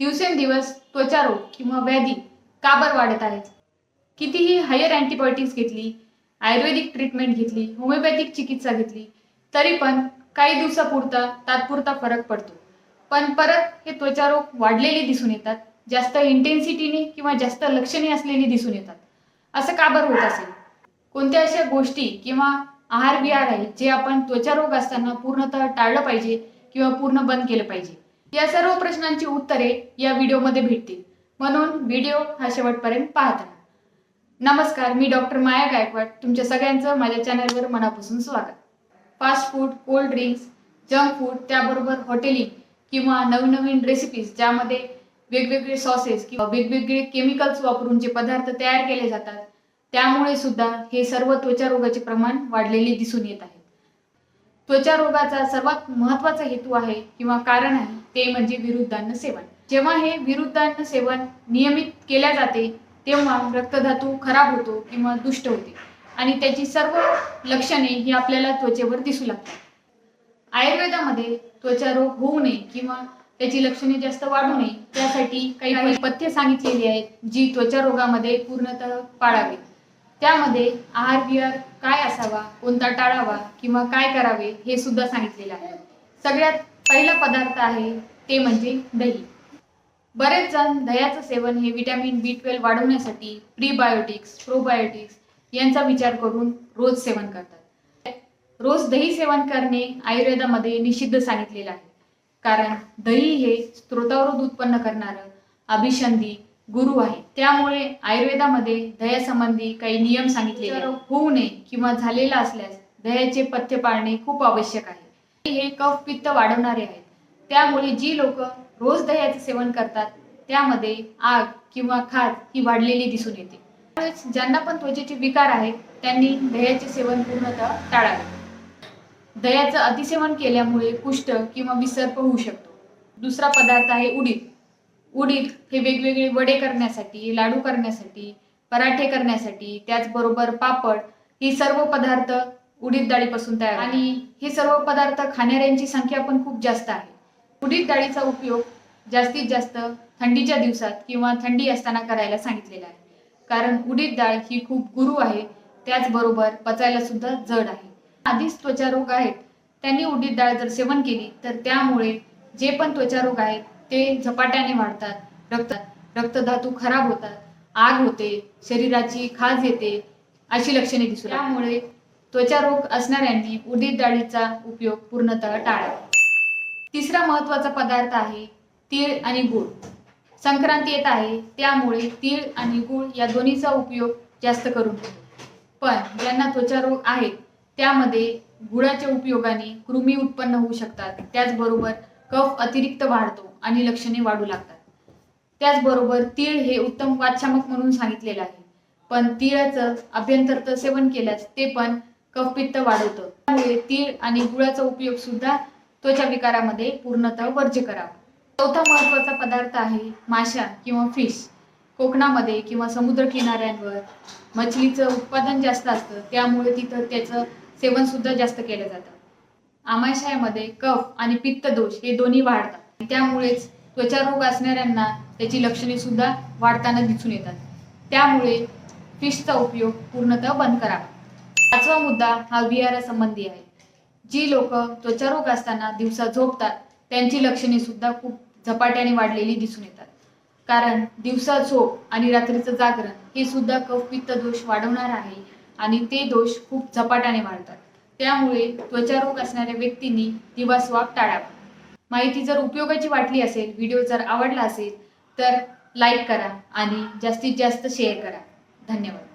दिवसेंदिवस त्वचारोग किंवा व्याधी का बरं वाढत आहेत? कितीही हायर अँटीबायोटिक्स घेतली आयुर्वेदिक ट्रीटमेंट घेतली होमिओपॅथिक चिकित्सा घेतली तरी पण काही दिवसापुरता तात्पुरता फरक पडतो. पण परत हे त्वचारोग वाढलेले दिसून येतात. जास्त इंटेन्सिटीने किंवा जास्त लक्षणे असलेली दिसून येतात. असं काबर होत असेल? कोणत्या अशा गोष्टी किंवा आहार विहार आहेत जे आपण त्वचारोग असताना पूर्णतः टाळलं पाहिजे किंवा पूर्ण बंद केलं पाहिजे? या सर्व प्रश्नांची उत्तरे या व्हिडिओमध्ये भेटतील. म्हणून व्हिडिओ हा शेवटपर्यंत पाहत राहा. नमस्कार मी डॉक्टर माया गायकवाड. तुमच्या सगळ्यांचं माझ्या चॅनलवर मनापासून स्वागत. Fast food cold drinks junk food त्याबरोबर हॉटेलिंग किंवा नवनवीन रेसिपीज ज्यामध्ये वेगवेगळे सॉसेस किंवा वेगवेगळे केमिकल्स वापरून जे पदार्थ तयार केले जातात त्यामुळे सुद्धा हे सर्व त्वचा रोगाचे प्रमाण वाढलेले दिसून येत आहे. त्वचा रोगाचा सर्वात महत्त्वाचा हेतू आहे किंवा कारण आहे ते म्हणजे विरुद्धान्न सेवन. जेव्हा हे विरुद्धान्न सेवन नियमित केल्या जाते तेव्हा रक्तधातू खराब होतो किंवा दुष्ट होते. आणि त्याची सर्व लक्षणे ही आपल्याला त्वचेवर दिसू लागतात. आयुर्वेदामध्ये त्वचा रोग होऊ नये किंवा त्याची लक्षणे जास्त वाढू नये त्यासाठी काही पथ्य सांगितलेली आहेत जी त्वचा रोगामध्ये पूर्णतः पाळावी त्यामध्ये आहार विहार काय असावा कोणता टाळावा किंवा काय करावे हे सुद्धा सांगितलेलं आहे. सगळ्यात पहिला पदार्थ आहे ते म्हणजे दही. बरेच जण दह्याचं सेवन हे विटॅमिन बी ट्वेल्व वाढवण्यासाठी प्रीबायोटिक्स प्रोबायोटिक्स यांचा विचार करून रोज सेवन करतात. रोज दही सेवन करणे आयुर्वेदामध्ये निषिद्ध सांगितलेलं आहे. कारण दही हे स्त्रोतावरून उत्पन्न करणारं अभिषंधी गुरु आहे. त्यामुळे आयुर्वेदामध्ये दह्यासंबंधी काही नियम सांगितलेले आहेत. होऊ नये किंवा झालेला असल्यास दह्याचे पथ्य पाळणे खूप आवश्यक आहे. हे कफ पित्त वाढवणारे आहेत. त्यामुळे जी लोक रोज दह्याचे सेवन करतात त्यामध्ये आग किंवा खाज ही वाढलेली दिसून येते. त्यामुळेच ज्यांना पण त्वचेचे विकार आहेत त्यांनी दह्याचे सेवन पूर्णतः टाळावे. दह्याचं अतिसेवन केल्यामुळे कुष्ठ किंवा विसर्प होऊ शकतो. दुसरा पदार्थ आहे उडीद. उडीद हे वेगवेगळे वडे करण्यासाठी लाडू करण्यासाठी पराठे करण्यासाठी त्याचबरोबर पापड ही सर्व पदार्थ उडीद डाळीपासून तयार आणि हे सर्व पदार्थ खाणाऱ्यांची संख्या पण खूप जास्त आहे. उडीद डाळीचा उपयोग जास्तीत जास्त थंडीच्या दिवसात किंवा थंडी असताना करायला सांगितलेला आहे. कारण उडीद डाळ ही खूप गुरु आहे त्याचबरोबर पचायला सुद्धा जड आहे. आधीच त्वचारोग आहेत त्यांनी उडीद डाळ जर सेवन केली तर त्यामुळे जे पण त्वचारोग आहेत ते झपाट्याने वाढतात रक्त रक्तधातू खराब होतात आग होते शरीराची खाज येते अशी लक्षणे दिसू त्यामुळे त्वचा रोग असणाऱ्यांनी उडीद डाळीचा उपयोग पूर्णतः टाळावा. तिसरा महत्त्वाचा पदार्थ आहे तीळ आणि गूळ. संक्रांती येत आहे त्यामुळे तीळ आणि गूळ या दोन्हीचा उपयोग जास्त करून पण ज्यांना त्वचा रोग आहेत त्यामध्ये गुळाच्या उपयोगाने कृमी उत्पन्न होऊ शकतात. त्याचबरोबर कफ अतिरिक्त वाढतो. आणि लक्षणे वाढू लागतात. त्याचबरोबर तीळ हे उत्तम वाचामक म्हणून सांगितलेलं आहे. पण तिळाचं अभ्यंतरचं सेवन केल्यास ते पण कफपित्त वाढवतं. त्यामुळे तीळ आणि गुळाचा उपयोग सुद्धा त्वचा विकारामध्ये पूर्णतः वर्ज्य करावा. चौथा महत्त्वाचा पदार्थ आहे माशा किंवा फिश. कोकणामध्ये किंवा समुद्र किनाऱ्यांवर मछलीचं उत्पादन जास्त असतं. त्यामुळे तिथं त्याचं सेवन सुद्धा जास्त केलं जातं. आमाशयामध्ये कफ आणि पित्त दोष हे दोन्ही वाढतात. त्यामुळेच त्वचा रोग असणाऱ्यांना त्याची लक्षणे सुद्धा वाढताना दिसून येतात. त्यामुळे फिशचा उपयोग पूर्णतः बंद करावा. पाचवा मुद्दा हा विहारासंबंधी आहे. जी लोक त्वचारोग असताना दिवसा झोपतात त्यांची लक्षणे सुद्धा खूप झपाट्याने वाढलेली दिसून येतात. कारण दिवसा झोप आणि रात्रीचं जागरण हे सुद्धा कफपित्त दोष वाढवणार आहे आणि ते दोष खूप झपाट्याने वाढतात. त्यामुळे त्वचारोग असणाऱ्या व्यक्तींनी दिवा स्वाप टाळावा. माहिती जर उपयोगाची वाटली असेल व्हिडिओ जर आवडला असेल तर लाईक करा आणि जास्तीत जास्त शेअर करा. धन्यवाद.